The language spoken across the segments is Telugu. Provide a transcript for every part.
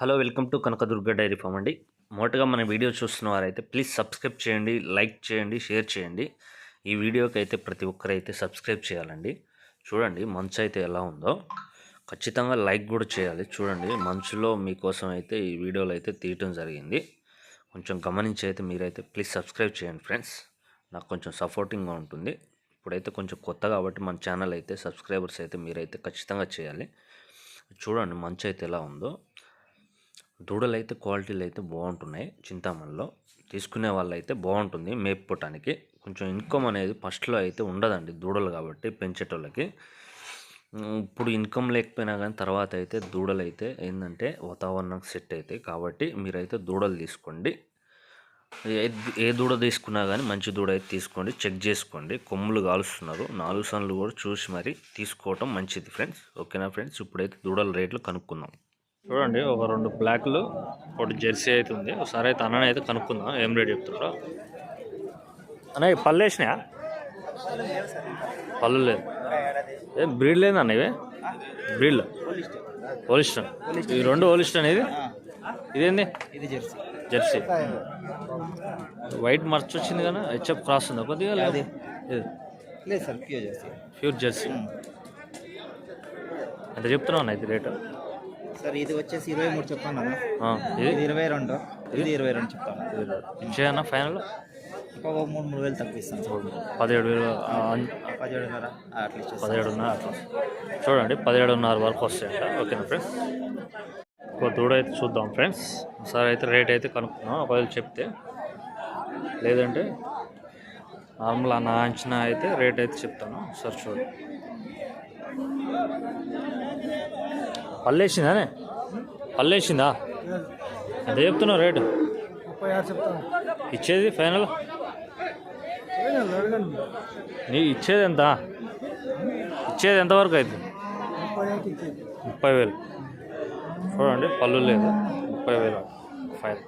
Hello welcome to Kanakadurga dairy farm అండి. మొదటగా మన వీడియో చూస్తున్న వారైతే ప్లీజ్ సబ్స్క్రైబ్ చేయండి లైక్ చేయండి షేర్ చేయండి. ఈ వీడియోకి అయితే ప్రతి ఒక్కరైతే సబ్స్క్రైబ్ చేయాలండి. చూడండి మంచు అయితే ఎలా ఉందో. ఖచ్చితంగా లైక్ కూడా చేయాలి. చూడండి మంచులో మీకోసం అయితే ఈ వీడియోలో అయితే తీయటం జరిగింది. కొంచెం గమనించి అయితే మీరైతే ప్లీజ్ సబ్స్క్రైబ్ చేయండి ఫ్రెండ్స్. నాకు కొంచెం సపోర్టింగ్గా ఉంటుంది. ఇప్పుడైతే కొంచెం కొత్త కాబట్టి మన ఛానల్ అయితే సబ్స్క్రైబర్స్ అయితే మీరైతే ఖచ్చితంగా చేయాలి. చూడండి మంచు అయితే ఎలా ఉందో. దూడలు అయితే క్వాలిటీలు అయితే బాగుంటున్నాయి చింతామణిలో. తీసుకునే వాళ్ళు అయితే బాగుంటుంది మేపుకోవటానికి కొంచెం ఇన్కమ్ అనేది ఫస్ట్లో అయితే ఉండదండి దూడలు కాబట్టి పెంచేటోళ్ళకి. ఇప్పుడు ఇన్కమ్ లేకపోయినా కానీ తర్వాత అయితే దూడలు అయితే ఏంటంటే వాతావరణం సెట్ అవుతాయి కాబట్టి మీరైతే దూడలు తీసుకోండి. ఏ ఏ దూడ తీసుకున్నా కానీ మంచి దూడ అయితే తీసుకోండి. చెక్ చేసుకోండి. కొమ్ములు కాలుస్తున్నారు. నాలుగు సన్లు కూడా చూసి మరి తీసుకోవటం మంచిది ఫ్రెండ్స్. ఓకేనా ఫ్రెండ్స్? ఇప్పుడైతే దూడల రేట్లు కనుక్కుందాం. చూడండి ఒక రెండు బ్లాక్లు ఒకటి జెర్సీ అయితే ఉంది. ఒకసారి అయితే అన్నని అయితే కనుక్కుందాం ఏం రేట్ చెప్తున్నారో. అన్న పళ్ళు వేసినాయా? పళ్ళు లేదు. ఏం బ్రీడ్ లేదు అన్న ఇవి బ్రీడ్లు ఓలిస్టన్ ఈ రెండు ఓలిస్టన్ ఇది ఇదేంది? ఇది జెర్సీ. జెర్సీ వైట్ మర్చ్ వచ్చింది కానీ హెచ్ఎఫ్ క్రాస్ ఉందా కొద్దిగా? లేదు sir pure Jersey. Pure Jersey. ఎంత చెప్తున్నావు అన్న ఇది రేటు? సార్ ఇది వచ్చేసి ఇరవై మూడు చెప్పాను ఇది? ఇరవై రెండు. ఇది ఇరవై రెండు చెప్తాను. ఇచ్చేయన్నా ఫైనల్ ఇంకొక మూడు మూడు వేలు తగ్గిస్తాను పదిహేడు వేలు పదిహేడున్నర అట్లా పదిహేడున్నర అట్లా చూడండి పదిహేడున్నర వరకు వస్తాయంట ఓకేనా ఫ్రెండ్స్. ఇంకో దూడ అయితే చూద్దాం ఫ్రెండ్స్. ఒకసారి అయితే రేట్ అయితే కనుక్కుందాం. ఒకవేళ చెప్తే లేదంటే నార్మల్ నా అంచనా అయితే రేట్ అయితే చెప్తాను. సార్ చూడు. పల్లేసిందానే? పల్లేసిందా? ఎంత చెప్తున్నావు రేటు? ఇచ్చేది ఫైనల్? నీ ఇచ్చేది ఎంత? ఇచ్చేది ఎంతవరకు అయితే? ముప్పై వేలు. చూడండి పళ్ళు లేదు. ముప్పై వేలు. ఫైన్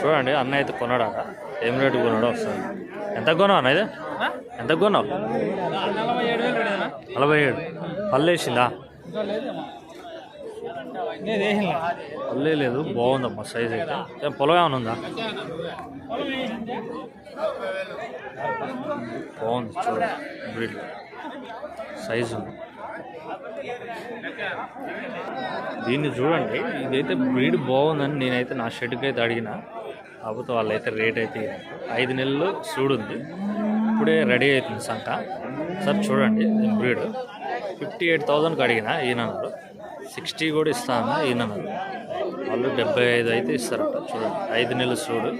చూడండి అన్న అయితే కొన్నాడాక ఏం రేటు కొన్నాడో ఒకసారి ఎంత కొన్నావు అన్న ఇది? ఎంత కొన్నావు? నలభై ఏడు. వేలు పళ్ళు వేసిందా? పల్లే లేదు బాగుందమ్మా సైజ్ అయితే. పొలం ఏమైనా ఉందా? బాగుంది చూడండి బ్రీడ్. సైజ్ ఉంది. దీన్ని చూడండి. ఇదైతే బ్రీడ్ బాగుందని నేనైతే నా షెడ్కి అయితే అడిగిన. కాకపోతే వాళ్ళైతే రేట్ అయితే ఐదు నెలలు చూడుంది. ఇప్పుడే రెడీ అవుతుంది సంక సార్ చూడండి బ్రీడ్ ఫిఫ్టీ ఎయిట్ థౌజండ్కి అడిగిన ఈయనన్నారు సిక్స్టీ కూడా ఇస్తాను ఈయనన్నారు వాళ్ళు డెబ్బై ఐదు అయితే ఇస్తారట చూడండి. ఐదు నెలలు సూడు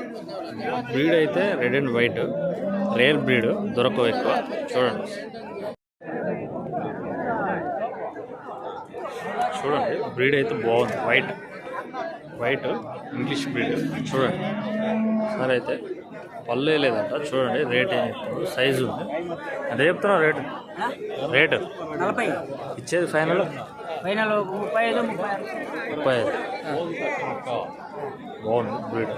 బ్రీడ్ అయితే red and white. Rare breed దొరకవు ఎక్కువ. చూడండి. చూడండి బ్రీడ్ అయితే బాగుంది. వైట్. White English breed. చూడండి. సరే అయితే పల్లె లేదంట. చూడండి రేట్ ఏం చెప్తున్నారు సైజు ఉంది. ఎంత చెప్తున్నావు రేటు? రేటు? నలభై. ఇచ్చేది ఫైనల్? ఫైనల్ ముప్పై ఐదు ముప్పై ఐదు. బాగుంది బ్రీడ్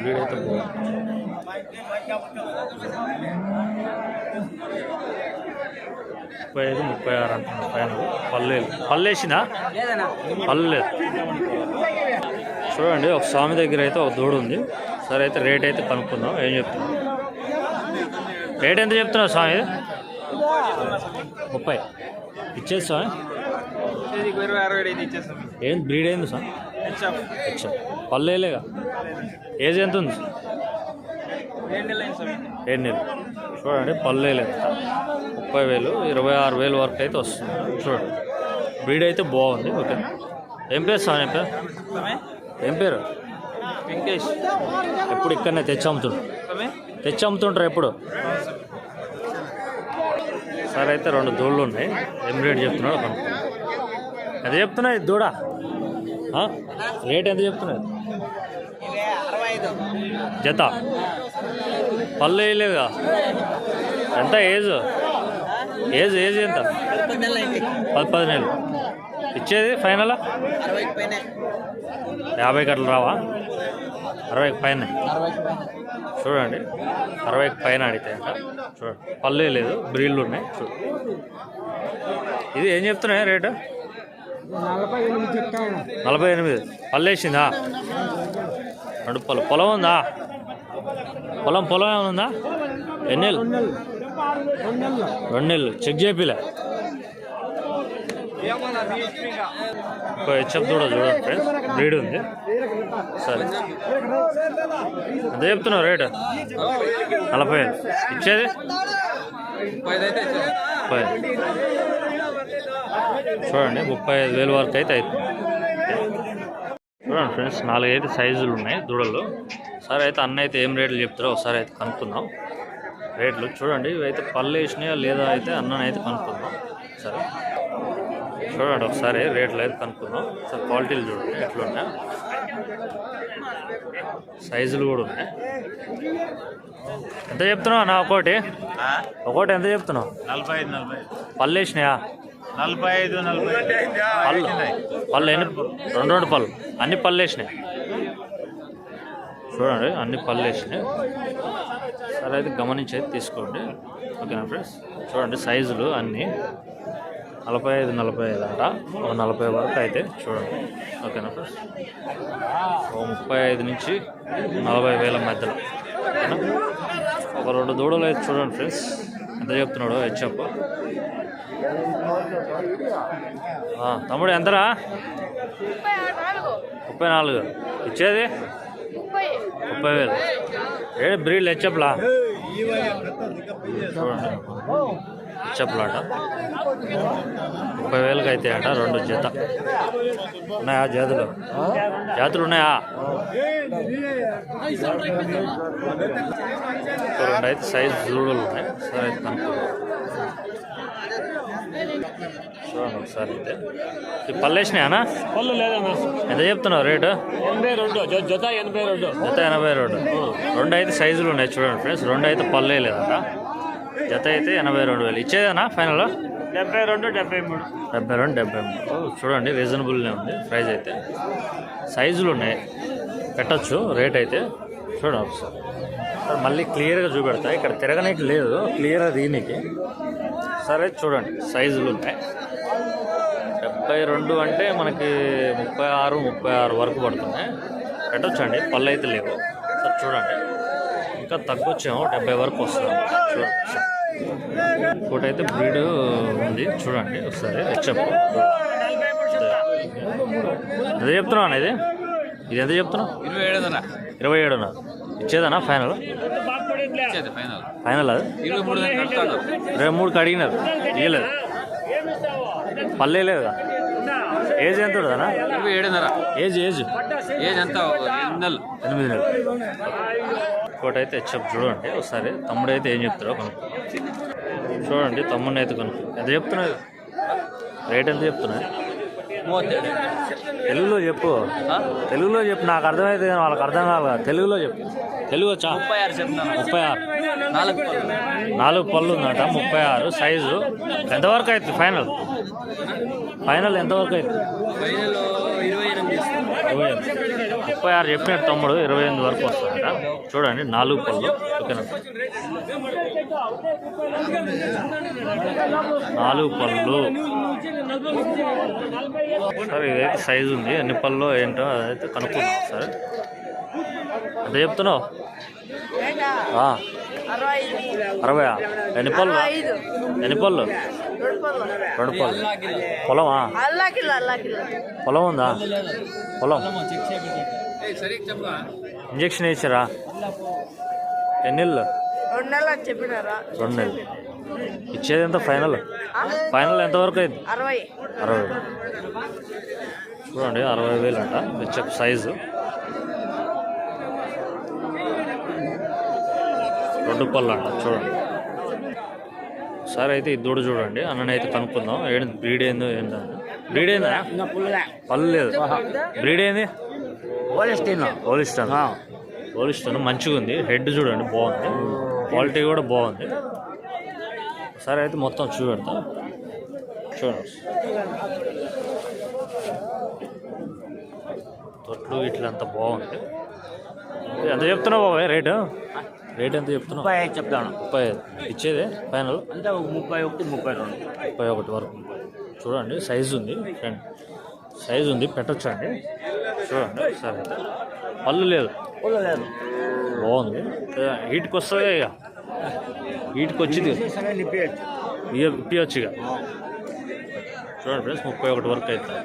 బ్రీడ్ అయితే బాగుంది. ముప్పై ఐదు ముప్పై ఆరు అంటున్నారు ఫైనల్. పల్లె పళ్ళు వేసిందా? లేదన్నా. పళ్ళు లేదు. చూడండి ఒక స్వామి దగ్గర అయితే ఒక దూడ ఉంది. సరే అయితే రేట్ అయితే కనుక్కుందాం. ఏం చెప్తున్నాం రేట్ ఎంత చెప్తున్నావు స్వామి? ముప్పై. ఇచ్చేది స్వామి? ఏం బ్రీడ్ ఏంది స్వామి? అచ్చా పల్లెలేగా? ఏజ్ ఎంత ఉంది? రెండు నెలలు అయింది సార్ ఏడు నెలలు. చూడండి పల్లెలేదు ముప్పై వేలు ఇరవై ఆరు వేలు వరకు అయితే వస్తుంది. చూడండి. బ్రీడ్ అయితే బాగుంది ఓకే. ఏం పేరు స్వామి? ఏం పేరు? ఏం పేరు? వెంకటేష్. ఎప్పుడు ఇక్కడనే తెచ్చి అమ్ముతుండ్రు? తెచ్చి అమ్ముతుంటారు ఎప్పుడు? సరే అయితే రెండు దూడలు ఉన్నాయి. ఏం రేట్ చెప్తున్నాడు కనుక్కో ఎంత చెప్తున్నాయి దూడ? రేట్ ఎంత చెప్తున్నాయి? జత? పళ్ళు వేయలేదుగా? ఎంత ఏజ్? ఏజ్ ఏజ్ ఎంత? పది పది నెలలు ఇచ్చేది ఫైనల్? యాభై గంటలు రావా? అరవైకి పైన. చూడండి అరవైకి పైన అడిగితే చూడండి పల్లె లేదు బ్రీళ్ళు ఉన్నాయి చూడు. ఇది ఏం చెప్తున్నాయి రేటు? నలభై ఎనిమిది. చెప్తాను పల్లేసిందా రెండు పొలం పొలం ఉందా? పొలం పొలం ఏమైనా ఉందా? ఎన్నెళ్ళు? రెండు నెలలు. చెక్ చేపిలే. హెచ్ఎఫ్ కూడా చూడండి ఫ్రెండ్స్. బ్రీడ్ ఉంది. సరే. అదే చెప్తున్నావు రేటు? నలభై ఐదు. ఇచ్చేది? ముప్పై చూడండి ముప్పై ఐదు వేల వరకు అయితే అవుతుంది చూడండి ఫ్రెండ్స్ నాలుగైతే సైజులు ఉన్నాయి దూడలు. సరే అయితే అన్న అయితే ఏం రేట్లు చెప్తారో ఒకసారి అయితే కనుక్కుందాం. రేట్లు చూడండి ఇవైతే పళ్ళు వేసినాయా లేదా అయితే అన్ననైతే అయితే కనుక్కుందాం. సరే. చూడండి ఒకసారి రేట్లు అయితే కనుక్కుందాం. ఒకసారి క్వాలిటీలు చూడండి ఎట్లున్నాయి. సైజులు కూడా ఉన్నాయి. ఎంత చెప్తున్నావు నా ఒకటి ఒకటి ఎంత చెప్తున్నావు? నలభై ఐదు నలభై పళ్ళు వేసినాయా? నలభై ఐదు నలభై పళ్ళు. పళ్ళు ఎన్ని? రెండు రెండు పళ్ళు. అన్ని పళ్ళు వేసినాయి. చూడండి అన్ని పళ్ళు వేసినాయి. సరే అయితే గమనించి అయితే తీసుకోండి. ఓకేనా ఫ్రెండ్స్ చూడండి సైజులు అన్నీ. నలభై ఐదు నలభై ఐదు అంట. ఒక నలభై వరకు అయితే చూడండి. ఓకేనా ఫ్రెండ్స్? ఒక ముప్పై ఐదు నుంచి నలభై వేల మధ్యలో. ఓకేనా? ఒక రెండు దూడలు అయితే చూడండి ఫ్రెండ్స్. ఎంత చెప్తున్నాడు హెచ్ఎప్ ఆ, తమ్ముడు ఎంతరా? ముప్పై నాలుగు. ఇచ్చేది? ముప్పై వేలు. ఏడు బ్రీడ్ హెచ్చప్లా చూడండి. హెచ్చప్లాట ముప్పై వేలకు అయితే అట రెండు జత. ఉన్నాయా జాతులు? జాతులు ఉన్నాయా? రెండు అయితే సైజ్ జూడులు ఉన్నాయి. సరే చూడండి ఒకసారి అయితే. ఈ పళ్ళు వేసినాయనా? పళ్ళు లేదన్నా. ఎంత చెప్తున్నావు రేటు? ఎనభై రెండు. జత ఎనభై రెండు. జత ఎనభై రెండు. రెండు అయితే సైజులు ఉన్నాయి చూడండి ఫ్రెండ్స్. రెండు అయితే పళ్ళే లేదంట జత అయితే ఎనభై రెండు వేలు. ఇచ్చేదేనా ఫైనల్ డెబ్బై రెండు డెబ్బై మూడు. డెబ్బై రెండు డెబ్బై మూడు. చూడండి రీజనబుల్నే ఉంది ప్రైస్ అయితే. సైజులు ఉన్నాయి. పెట్టచ్చు రేట్ అయితే. చూడండి ఒకసారి. సార్ మళ్ళీ క్లియర్గా చూపెడతా. ఇక్కడ తిరగనీకి లేదు క్లియర్గా దీనికి. సరే చూడండి సైజులు ఉన్నాయి. డెబ్బై రెండు అంటే మనకి ముప్పై ఆరు ముప్పై ఆరు వరకు పడుతున్నాయి. పెట్టొచ్చండి పళ్ళు అయితే లేవు. సార్ చూడండి. ఇంకా తగ్గొచ్చేమో డెబ్బై వరకు సార్ ఇంకోటి అయితే బ్రీడ్ ఉంది. చూడండి ఒకసారి ఎంత చెప్తున్నావు అన్న ఇది? ఇది ఎంత చెప్తున్నావు? ఇరవై ఏడుదన్నా ఇరవై ఏడునా ఇచ్చేదనా ఫైనల్? ఫైనల్. ఫైనల్ అది? ఇరవై మూడుకి అడిగినారు. ఇవ్వలేదు పల్లె లేదు ఏజ్ ఎంత ఉంటుందనా ఇరవై ఏడున్నర. Age age? ఏజ్ ఎంత? ఎనిమిది నెలలు. ఎనిమిది నెలలు. ఇంకోటి అయితే హెచ్ఎఫ్ చూడండి ఒకసారి తమ్ముడు అయితే ఏం చెప్తారో కనుక్కో చూడండి తమ్ముడిని అయితే కనుక్కో ఎంత చెప్తున్నారు రేట్ ఎంత మూవత్తేడు తెలుగులో చెప్పు. తెలుగులో చెప్పు. నాకు అర్థమైతే కానీ వాళ్ళకి అర్థం కాదు కదా. తెలుగులో చెప్పు. తెలుగు వచ్చా? ముప్పై ఆరు చెప్తున్నాను ముప్పై ఆరు. నాలుగు పళ్ళు. నాలుగు పళ్ళు ఉందట ముప్పై ఆరు. సైజు ఎంతవరకు అవుతుంది ఫైనల్? ఫైనల్ ఎంతవరకు అవుతుంది ఫైనల్ ఇరవై ఎనిమిది. ఇరవై ఎనిమిది. ముప్పై ఆరు చెప్పినట్టు తమ్ముడు ఇరవై ఎనిమిది వరకు వస్తుందట చూడండి నాలుగు పళ్ళు. ఓకేనా? నాలుగు పళ్ళు. సరే ఇదైతే సైజు ఉంది. ఎన్ని పళ్ళు ఏంటో అదైతే కనుక్కుందాం సరే. ఎంత చెప్తున్నావు? అరవై ఎన్ని పళ్ళు? ఎన్ని పళ్ళు? రెండు పళ్ళు పొలమా? అల్లా కిలో అల్లా కిలో పొలం. ఉందా పొలం ఇంజక్షన్ వేసారా? ఎన్ని నెలలు? రెండు నెలలు చెప్పినారా? రెండు నెలలు. ఇచ్చేది ఎంత? ఫైనల్? ఫైనల్ ఎంతవరకు అయింది? అరవై. అరవై చూడండి అరవై వేలు అంట. HF size. రెండు పళ్ళు అంట చూడండి. సరే అయితే ఈ దూడ చూడండి. అన్ననైతే కనుక్కుందాం. ఏంటి బ్రీడ్ ఏందో ఏందో బ్రీడ్ ఏందా? పళ్ళు లేదు బ్రీడ్ ఏంది? ఓలిస్టన్ ఓలిస్టన్ మంచిగా ఉంది. హెడ్ చూడండి బాగుంది. క్వాలిటీ కూడా బాగుంది. సరే అయితే మొత్తం చూపెడతా. చూడండి. తొట్లు ఇట్లా అంత బాగుంది. ఎంత చెప్తున్నావు బాబాయ్ రేటు? రేట్ ఎంత చెప్తున్నావు? ముప్పై ఐదు చెప్తాను. ముప్పై ఐదు. ఇచ్చేదే? ఫైనల్? అంతా ఒక ముప్పై ఒకటి ముప్పై రెండు. ముప్పై ఒకటి వరకు. చూడండి సైజు ఉంది ఫ్రెండ్. సైజు ఉంది పెట్టొచ్చా అండి? చూడండి సరే. పళ్ళు లేదు. లేదు. బాగుంది. హీట్కి వస్తుంది ఇక? హీట్కి వచ్చింది. ఇక ఇప్పియచ్చు ఇక. చూడండి ఫ్రెండ్స్ ముప్పై ఒకటి వరకు అవుతుంది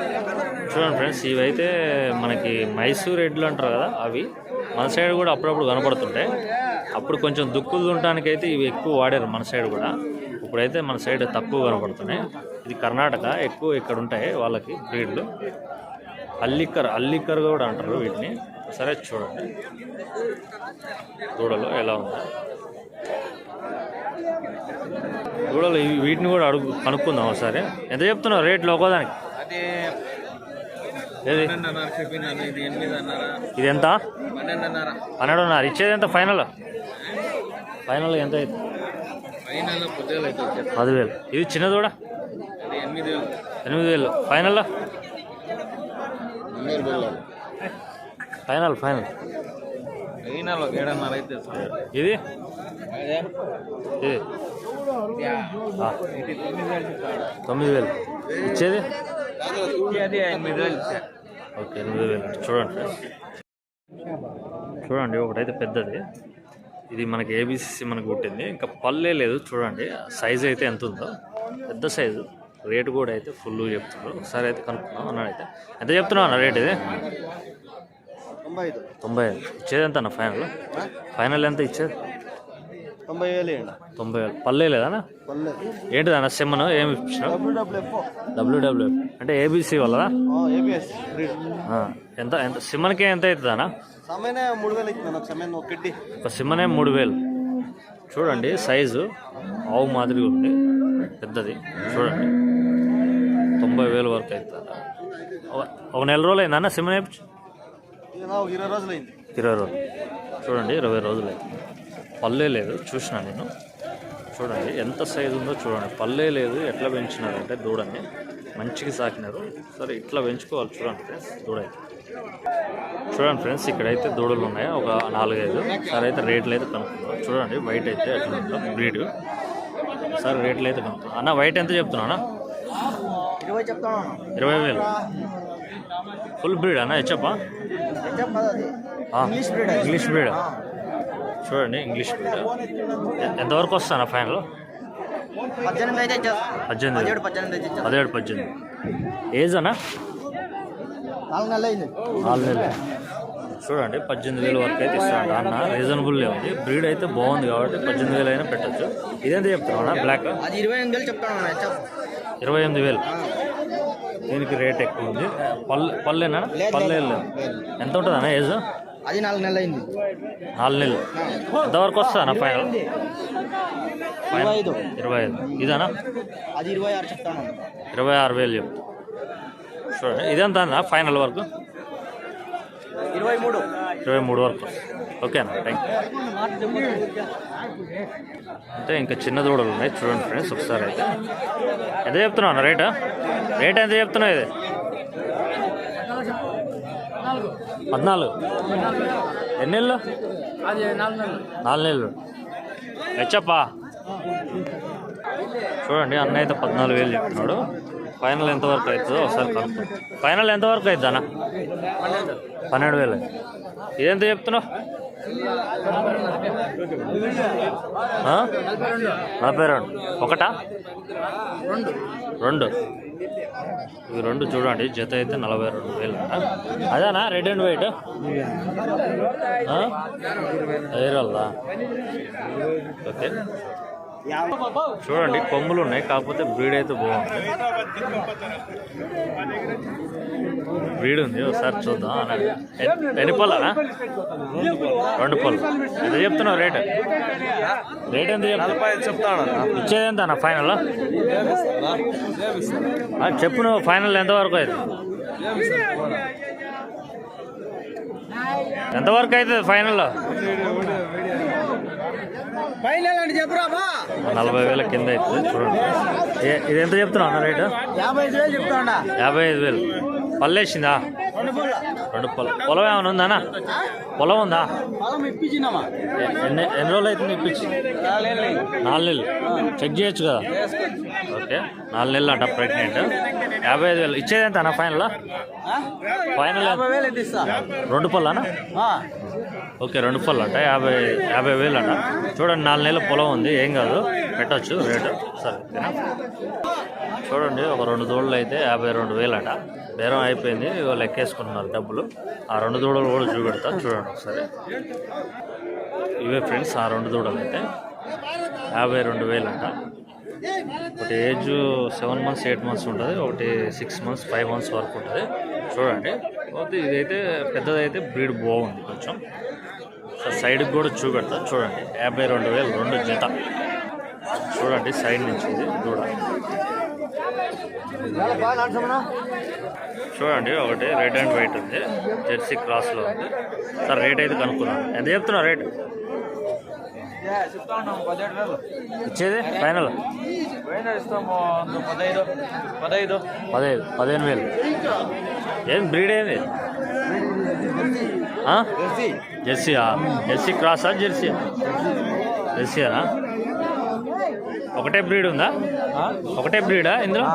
చూడండి ఫ్రెండ్స్ ఇవైతే మనకి మైసూర్ ఎడ్లు అంటారు కదా అవి మన సైడ్ కూడా అప్పుడప్పుడు కనపడుతుంటాయి. అప్పుడు కొంచెం దుక్కులు దుంటానికి అయితే ఇవి ఎక్కువ వాడారు మన సైడ్ కూడా. ఇప్పుడైతే మన సైడ్ తక్కువ కనపడుతున్నాయి. ఇది కర్ణాటక ఎక్కువ ఇక్కడ ఉంటాయి వాళ్ళకి బ్రీడ్లు. అల్లిక్కర్ అల్లిక్కర్ కూడా అంటారు వీటిని. సరే చూడండి. దూడలు ఎలా ఉన్నాయి? దూడలు ఇవి- వీటిని కూడా అడుగు కనుక్కుందాం ఒకసారి. ఎంత చెప్తున్నావు? రేట్లు ఒక్కోదానికి. ఇది ఎంత పన్నెండున్నర. ఇచ్చేది ఎంత ఫైనల్? ఫైనల్ ఎంత వచ్చేది. పదివేలు. ఇది చిన్న దూడ అది ఎనిమిది వేలు. Final final. ఫైనల్. ఇది? ఇది? తొమ్మిది వేలు. ఇచ్చేది? అది ఎనిమిది వేలు ఇచ్చా ఓకే ఎనిమిది వేలు చూడండి ఫ్రెండ్స్ చూడండి ఒకటైతే పెద్దది. ఇది మనకి ఏబిసిసి మనకు పుట్టింది. ఇంకా పల్లే లేదు చూడండి. సైజ్ అయితే ఎంత ఉందో. పెద్ద సైజు రేటు కూడా అయితే ఫుల్ చెప్తున్నారు. ఒకసారి అయితే కనుక్కున్నాం అన్నాడు అయితే. ఎంత చెప్తున్నావు అన్న రేట్ ఇది? తొంభై ఐదు. తొంభై ఐదు ఇచ్చేది ఎంత అన్న ఫైనల్ ఫైనల్ ఎంత ఇచ్చేది? తొంభై వేలు. తొంభై వేలు. పల్లే లేదన్నా పల్లె. ఏంటిది అన్న సిమ్మను? ఏమి ఇచ్చినావు డబ్ల్యూడబ్ల్యూఎఫ్ డబ్ల్యూడబ్ల్యూ అంటే ఏబిసి వల్ల ఏబిఎస్ ఎంత ఎంత సిమ్మన్కి ఎంత అవుతుంది అన్న సమయన మూడు వేలు ఇస్తున్నాను ఒక సమయం ఒకటి ఒక సిమ్మనే మూడు వేలు. చూడండి సైజు. ఆవు మాదిరిగా ఉంది. పెద్దది. చూడండి. తొంభై వేలు వరకు అవుతుంది ఒక- నెల రోజులు అయింది అన్న సిమ్మనే ఒక ఇరవై రోజులు అయింది ఇరవై రోజులు. చూడండి ఇరవై రోజులు అయింది. పల్లే లేదు చూసిన నేను. చూడండి ఎంత సైజు ఉందో చూడండి. పల్లే లేదు ఎట్లా పెంచినారంటే దూడని. మంచిగా సాకినారు. సరే ఇట్లా పెంచుకోవాలి. చూడండి ఫ్రెండ్స్ దూడ అయితే చూడండి ఫ్రెండ్స్ ఇక్కడైతే దూడలు ఉన్నాయి. ఒక నాలుగైదు. సరే అయితే రేట్లు అయితే కనుక్కుందాం. చూడండి వైట్ అయితే ఎట్లా ఉందో బ్రీడ్. సరే రేట్లు అయితే కనుక్కుందాం. అన్న వైట్ ఎంత చెప్తున్నా అన్న? ఇరవై వేలు. ఫుల్ బ్రీడ్ అన్న హెచ్చప్పా ఇంగ్లీష్ బ్రీడ్ ఇంగ్లీష్ బ్రీడ్. చూడండి ఇంగ్లీష్ బ్రీడ్. ఎంతవరకు వస్తానా ఫైనల్? పద్దెనిమిది అయితే పద్దెనిమిది. పదిహేడు పద్దెనిమిది అయితే పదిహేడు పద్దెనిమిది. ఏజ్ అన్న? నాలుగు నెలలు అయింది. నాలుగు నెలలు. చూడండి పద్దెనిమిది వేలు వరకు అయితే ఇస్తాడు అన్న. రీజనబుల్లే ఉంది. బ్రీడ్ అయితే బాగుంది కాబట్టి పద్దెనిమిది వేలు అయినా పెట్టచ్చు. ఇదెంత అన్న? బ్లాక్ అది ఇరవై ఎనిమిది వేలు చెప్తాను ఇరవై ఎనిమిది వేలు. దీనికి రేట్ ఎక్కువ ఉంది. పల్లె పల్లెనా? పల్లె ఎంత ఉంటుంది అన్న ఏజ్? అది నాలుగు నెలలు అయింది. నాలుగు నెలలు. ఎంతవరకు వస్తా అన్న ఫైనల్ ఇరవై ఐదు. ఇరవై ఐదు. ఇదనా? అది ఇరవై ఆరు చెప్తాను. ఇరవై ఆరు వేలు చెప్పు. చూడండి ఇదెంత అన్న ఫైనల్ వరకు? ఇరవై మూడు. ఇరవై మూడు వరకు. ఓకేనా? థ్యాంక్ అంటే ఇంకా చిన్న దూడలు ఉన్నాయి. చూడండి ఫ్రెండ్స్ ఒకసారి అయితే. ఎంత చెప్తున్నావు అన్న రేట్? రేట్ ఎంత చెప్తున్నావు ఇది? పద్నాలుగు. ఎన్ని నెలలు. నాలుగు నెలలు. హెచ్చప్పా చూడండి అన్న అయితే పద్నాలుగు వేలు చెప్తున్నాడు. ఫైనల్ ఎంతవరకు అవుతుందో ఒకసారి కనుక్కో ఫైనల్ ఎంతవరకు అవుతుంది అన్న పన్నెండు వేలు. ఇదెంత చెప్తున్నావు? నలభై రెండు. ఒకటా? రెండు. ఇవి రెండు చూడండి జత అయితే నలభై రెండు వేలు. అదేనా? Red and white? వేరల్లా ఓకే. చూడండి కొమ్ములు ఉన్నాయి కాకపోతే బ్రీడ్ అయితే బాగుంది. బ్రీడ్ ఉంది ఒకసారి చూద్దాం అన్నాడు ఎన్ని పళ్ళనా రెండు పళ్ళు ఎంత చెప్తున్నావు రేట్? రేట్ ఎంత చెప్తాను ఇచ్చేది ఎంత అన్న ఫైనల్? చెప్పు నువ్వు ఫైనల్ ఎంతవరకు అయితే ఎంతవరకు అవుతుంది ఫైనల్ ఫైనల్ అంటే చెప్పురా బా నలభై వేల కింద అవుతుంది చూడండి. ఇది ఎంత చెప్తున్నావు అన్న రేటు? యాభై ఐదు వేలు పల్లేసిందా రెండు పూల. పొలం. పొలం ఏమైనా ఉందా? పొలం ఉందా? ఎన్ని ఎన్ని రోజులు అవుతుంది ఇప్పించి? నాలుగు నెలలు. చెక్ చేయొచ్చు కదా? ఓకే. నాలుగు నెలలు అంట ప్రెగ్నెంట్. యాభై ఐదు వేలు. ఇచ్చేది ఎంత అన్న ఫైనల్? ఫైనల్ రెండు ఆ, ఓకే రెండు పళ్ళు అంట యాభై యాభై వేలు అంట చూడండి నాలుగు నెలల పొలం ఉంది ఏం కాదు పెట్టచ్చు రేటు. సరే చూడండి ఒక రెండు దూడలు అయితే యాభై రెండు వేలు అంట బేరం అయిపోయింది ఇవాళ ఎక్కేసుకుంటున్నారు డబ్బులు. ఆ రెండు దూడలు కూడా చూపెడతా చూడండి ఒకసారి. ఇవే ఫ్రెండ్స్ ఆ రెండు దూడలు అయితే యాభై రెండు వేలు అంట ఒకటి age seven months eight months ఉంటుంది ఒకటి సిక్స్ మంత్స్ ఫైవ్ మంత్స్ వరకు ఉంటుంది. చూడండి ఇదైతే పెద్దదైతే బ్రీడ్ బాగుంది కొంచెం. సో సైడ్కి కూడా చూపెడతా. చూడండి యాభై రెండు వేలు రెండు జత. చూడండి సైడ్ నుంచి ఇది దూడ. చూడండి ఒకటి రెడ్ అండ్ వైట్ ఉంది. జెర్సీ క్రాస్లో ఉంది. సార్ రేట్ అయితే కనుక్కున్నాను ఎంత చెప్తున్నా రేట్ ఇచ్చేది? ఫైనల్ పదహైదు. పదహైదు. పదిహేను వేలు. ఏం బ్రీడ్ ఏంది? జెర్సీయా? జెర్సీ క్రాసా జెర్సీ జెర్సీనా ఒకటే బ్రీడ్ ఉందా? ఒకటే బ్రీడా ఇందులో?